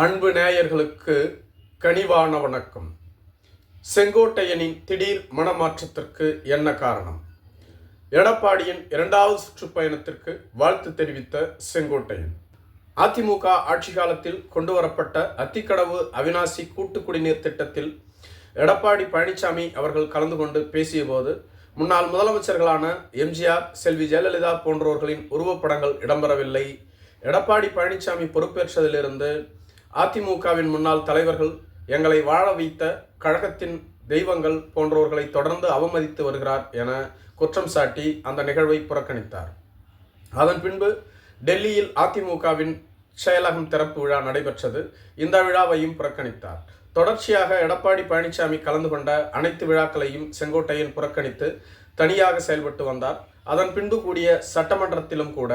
அன்பு நேயர்களுக்கு கனிவான வணக்கம். செங்கோட்டையனின் திடீர் மனமாற்றத்திற்கு என்ன காரணம்? எடப்பாடியின் இரண்டாவது சுற்றுப்பயணத்திற்கு வாழ்த்து தெரிவித்த செங்கோட்டையன். அதிமுக ஆட்சி காலத்தில் கொண்டு வரப்பட்ட அத்திக்கடவு அவினாசி கூட்டு குடிநீர் திட்டத்தில் எடப்பாடி பழனிசாமி அவர்கள் கலந்து கொண்டு பேசியபோது முன்னாள் முதலமைச்சர்களான எம்ஜிஆர் செல்வி ஜெயலலிதா போன்றோர்களின் உருவப்படங்கள் இடம்பெறவில்லை. எடப்பாடி பழனிசாமி பொறுப்பேற்றதிலிருந்து அதிமுகவின் முன்னாள் தலைவர்கள் எங்களை வாழ வைத்த கழகத்தின் தெய்வங்கள் போன்றவர்களை தொடர்ந்து அவமதித்து வருகிறார் என குற்றம் சாட்டி அந்த நிகழ்வை புறக்கணித்தார். அதன் பின்பு டெல்லியில் அதிமுகவின் செயலகம் திறப்பு விழா நடைபெற்றது. இந்த விழாவையும் புறக்கணித்தார். தொடர்ச்சியாக எடப்பாடி பழனிசாமி கலந்து கொண்ட அனைத்து விழாக்களையும் செங்கோட்டையன் புறக்கணித்து தனியாக செயல்பட்டு வந்தார். அதன் பின்பு கூடிய சட்டமன்றத்திலும் கூட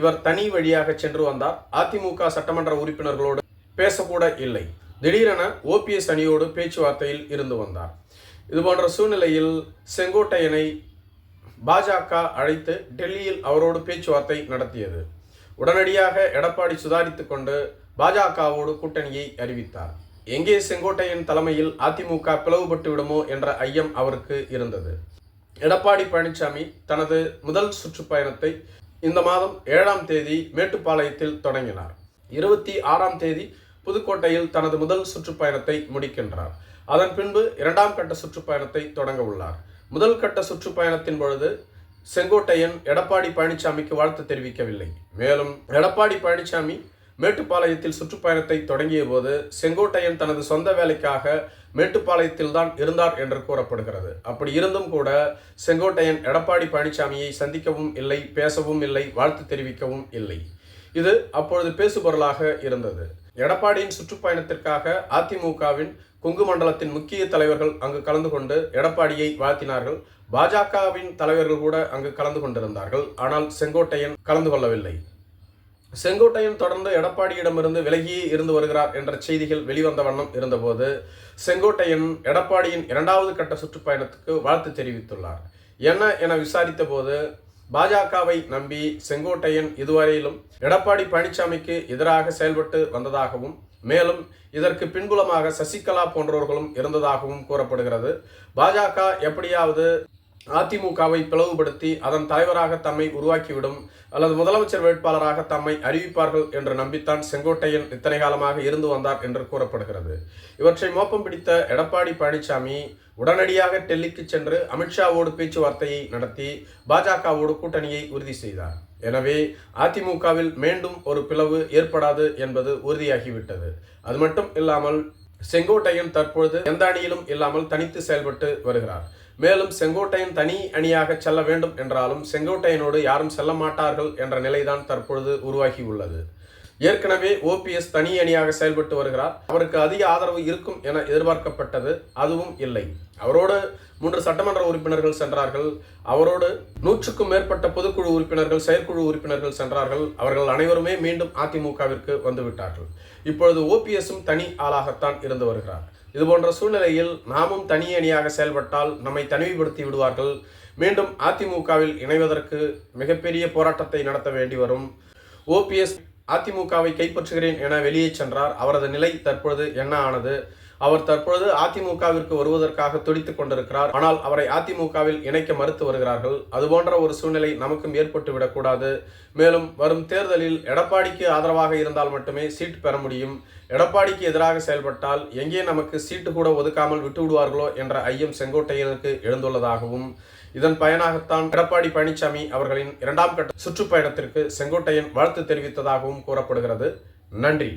இவர் தனி வழியாக சென்று வந்தார். அதிமுக சட்டமன்ற உறுப்பினர்களோடு பேசக்கூட இல்லை. திடீரென ஓபிஎஸ் அணியோடு பேச்சுவார்த்தையில் இருந்து வந்தார். இதுபோன்ற சூழ்நிலையில் செங்கோட்டையனை பாஜக அழைத்து டெல்லியில் அவரோடு பேச்சுவார்த்தை நடத்தியது. உடனடியாக எடப்பாடி சுதாரித்து கொண்டு பாஜகவோடு கூட்டணியை அறிவித்தார். எங்கே செங்கோட்டையன் தலைமையில் அதிமுக பிளவுபட்டு விடுமோ என்ற ஐயம் அவருக்கு இருந்தது. எடப்பாடி பழனிசாமி தனது முதல் சுற்றுப்பயணத்தை இந்த மாதம் ஏழாம் தேதி மேட்டுப்பாளையத்தில் தொடங்கினார். இருபத்தி ஆறாம் தேதி புதுக்கோட்டையில் தனது முதல் சுற்றுப்பயணத்தை முடிக்கின்றார். அதன் பின்பு இரண்டாம் கட்ட சுற்றுப்பயணத்தை தொடங்க உள்ளார். முதல் கட்ட சுற்றுப்பயணத்தின் பொழுது செங்கோட்டையன் எடப்பாடி பழனிசாமிக்கு வாழ்த்து தெரிவிக்கவில்லை. மேலும் எடப்பாடி பழனிசாமி மேட்டுப்பாளையத்தில் சுற்றுப்பயணத்தை தொடங்கிய போது செங்கோட்டையன் தனது சொந்த வேலைக்காக மேட்டுப்பாளையத்தில் தான் இருந்தார் என்று கூறப்படுகிறது. அப்படி இருந்தும் கூட செங்கோட்டையன் எடப்பாடி பழனிசாமியை சந்திக்கவும் இல்லை பேசவும் இல்லை வாழ்த்து தெரிவிக்கவும் இல்லை. இது அப்பொழுது பேசுபொருளாக இருந்தது. எடப்பாடியின் சுற்றுப்பயணத்திற்காக அதிமுகவின் கொங்கு மண்டலத்தின் முக்கிய தலைவர்கள் அங்கு கலந்து கொண்டு எடப்பாடியை வாழ்த்தினார்கள். பாஜகவின் தலைவர்கள் கூட அங்கு கலந்து கொண்டிருந்தார்கள். ஆனால் செங்கோட்டையன் கலந்து கொள்ளவில்லை. செங்கோட்டையன் தொடர்ந்து எடப்பாடியிடமிருந்து விலகியே இருந்து வருகிறார் என்ற செய்திகள் வெளிவந்த வண்ணம் இருந்தபோது செங்கோட்டையன் எடப்பாடியின் இரண்டாவது கட்ட சுற்றுப்பயணத்துக்கு வாழ்த்து தெரிவித்துள்ளார். என்ன என விசாரித்த போது பாஜகவை நம்பி செங்கோட்டையன் இதுவரையிலும் எடப்பாடி பழனிசாமிக்கு எதிராக செயல்பட்டு வந்ததாகவும் மேலும் இதற்கு பின்புலமாக சசிகலா போன்றவர்களும் இருந்ததாகவும் கூறப்படுகிறது. பாஜக எப்படியாவது அதிமுகவை பிளவுபடுத்தி அதன் தலைவராக தம்மை உருவாக்கிவிடும் அல்லது முதலமைச்சர் வேட்பாளராக தம்மை அறிவிப்பார்கள் என்று நம்பித்தான் செங்கோட்டையன் இத்தனை காலமாக இருந்து வந்தார் என்று கூறப்படுகிறது. இவற்றை மோப்பம் பிடித்த எடப்பாடி பழனிசாமி உடனடியாக டெல்லிக்கு சென்று அமித்ஷாவோடு பேச்சுவார்த்தையை நடத்தி பாஜகவோடு கூட்டணியை உறுதி செய்தார். எனவே அதிமுகவில் மீண்டும் ஒரு பிளவு ஏற்படாது என்பது உறுதியாகிவிட்டது. அது மட்டும் இல்லாமல் செங்கோட்டையன் தற்பொழுது எந்த அணியிலும் இல்லாமல் தனித்து செயல்பட்டு வருகிறார். மேலும் செங்கோட்டையன் தனி அணியாக செல்ல வேண்டும் என்றாலும் செங்கோட்டையனோடு யாரும் செல்ல மாட்டார்கள் என்ற நிலைதான் தற்பொழுது உருவாகியுள்ளது. ஏற்கனவே ஓபிஎஸ் தனி அணியாக செயல்பட்டு வருகிறார். அவருக்கு அதிக ஆதரவு இருக்கும் என எதிர்பார்க்கப்பட்டது அதுவும் இல்லை. அவரோடு மூன்று சட்டமன்ற உறுப்பினர்கள் சென்றார்கள். அவரோடு நூற்றுக்கும் மேற்பட்ட பொதுக்குழு உறுப்பினர்கள் செயற்குழு உறுப்பினர்கள் சென்றார்கள். அவர்கள் அனைவருமே மீண்டும் அதிமுகவிற்கு வந்துவிட்டார்கள். இப்பொழுது ஓபிஎஸும் தனி ஆளாகத்தான் இருந்து வருகிறார். இது போன்ற சூழ்நிலையில் நாமும் தனியணியாக செயல்பட்டால் நம்மை தனிமைப்படுத்தி விடுவார்கள். மீண்டும் அதிமுகவில் இணைவதற்கு மிகப்பெரிய போராட்டத்தை நடத்த வேண்டி வரும். ஓபிஎஸ் அதிமுகவை கைப்பற்றுகிறேன் என வெளியே சென்றார். அவரது நிலை தற்பொழுது என்ன ஆனது? அவர் தற்பொழுது அதிமுகவிற்கு வருவதற்காக துடித்துக் கொண்டிருக்கிறார். ஆனால் அவரை அதிமுகவில் இணைக்க மறுத்து வருகிறார்கள். அதுபோன்ற ஒரு சூழ்நிலை நமக்கும் ஏற்பட்டு விடக்கூடாது. மேலும் வரும் தேர்தலில் எடப்பாடிக்கு ஆதரவாக இருந்தால் மட்டுமே சீட்டு பெற முடியும். எடப்பாடிக்கு எதிராக செயல்பட்டால் எங்கே நமக்கு சீட்டு கூட ஒதுக்காமல் விட்டு விடுவார்களோ என்ற ஐயம் செங்கோட்டையனுக்கு எழுந்துள்ளதாகவும் இதன் பயனாகத்தான் எடப்பாடி பழனிசாமி அவர்களின் இரண்டாம் கட்ட சுற்றுப்பயணத்திற்கு செங்கோட்டையன் வாழ்த்து தெரிவித்ததாகவும் கூறப்படுகிறது. நன்றி.